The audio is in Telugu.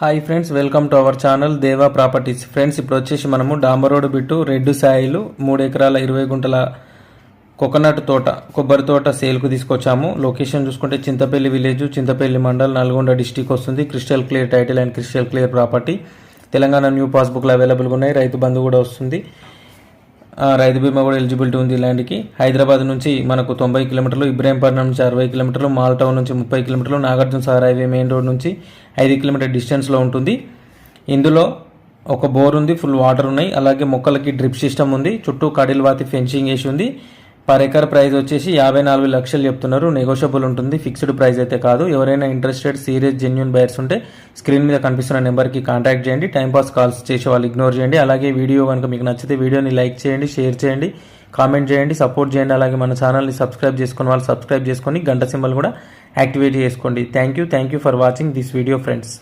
Hi friends welcome to our channel Deva properties. Friends ఇప్పుడు వచ్చేసి మనము డాంబరోడ్ బిట్టు రెడ్డు సాయిలు మూడు ఎకరాల ఇరవై గుంటల కోకోనట్ తోట కొబ్బరి తోట సేల్కు తీసుకొచ్చాము. లొకేషన్ చూసుకుంటే చింతపల్లి విలేజ్ చింతపల్లి మండల్ నల్గొండ డిస్టిక్ వస్తుంది. Crystal clear title and crystal clear property. Telangana new పాస్బుక్లు అవైలబుల్గా ఉన్నాయి రైతు బంధు కూడా వస్తుంది. రైతు బీమా కూడా ఎలిజిబిలిటీ ఉంది ల్యాండ్కి హైదరాబాద్ నుంచి మనకు తొంభై కిలోమీటర్లు ఇబ్రాహీంపట్నం నుంచి అరవై కిలోమీటర్లు మాల్ టౌన్ నుంచి ముప్పై కిలోమీటర్లు Nagarjuna Sagar highway main road నుంచి ఐదు కిలోమీటర్ డిస్టెన్స్లో ఉంటుంది. ఇందులో ఒక బోర్ ఉంది ఫుల్ వాటర్ ఉన్నాయి. అలాగే మొక్కలకి డ్రిప్ సిస్టమ్ ఉంది చుట్టూ కడిల్వాతి ఫెన్సింగ్ వేసి ఉంది. పర్ ఎకర్ ప్రైస్ వచ్చేసి యాభై నాలుగు లక్షలు చెప్తున్నారు. నెగోషియబుల్ ఉంటుంది. ఫిక్స్డ్ ప్రైస్ అయితే కాదు. ఎవరైనా ఇంట్రెస్టెడ్ సీరియస్ జెన్యున్ బయర్స్ ఉంటే స్క్రీన్ మీద కనిపిస్తున్న నెంబర్కి కాంటాక్ట్ చేయండి. టైంపాస్ కాల్స్ చేసే వాళ్ళు ఇగ్నోర్ చేయండి. అలాగే వీడియో కనుక మీకు నచ్చితే వీడియోని లైక్ చేయండి షేర్ చేయండి కామెంట్ చేయండి సపోర్ట్ చేయండి. అలాగే మన ఛానల్ని సబ్స్క్రైబ్ చేసుకున్న వాళ్ళు సబ్స్క్రైబ్ చేసుకొని గంట సింబల్ కూడా యాక్టివేట్ చేసుకోండి. Thank you thank you for watching this video friends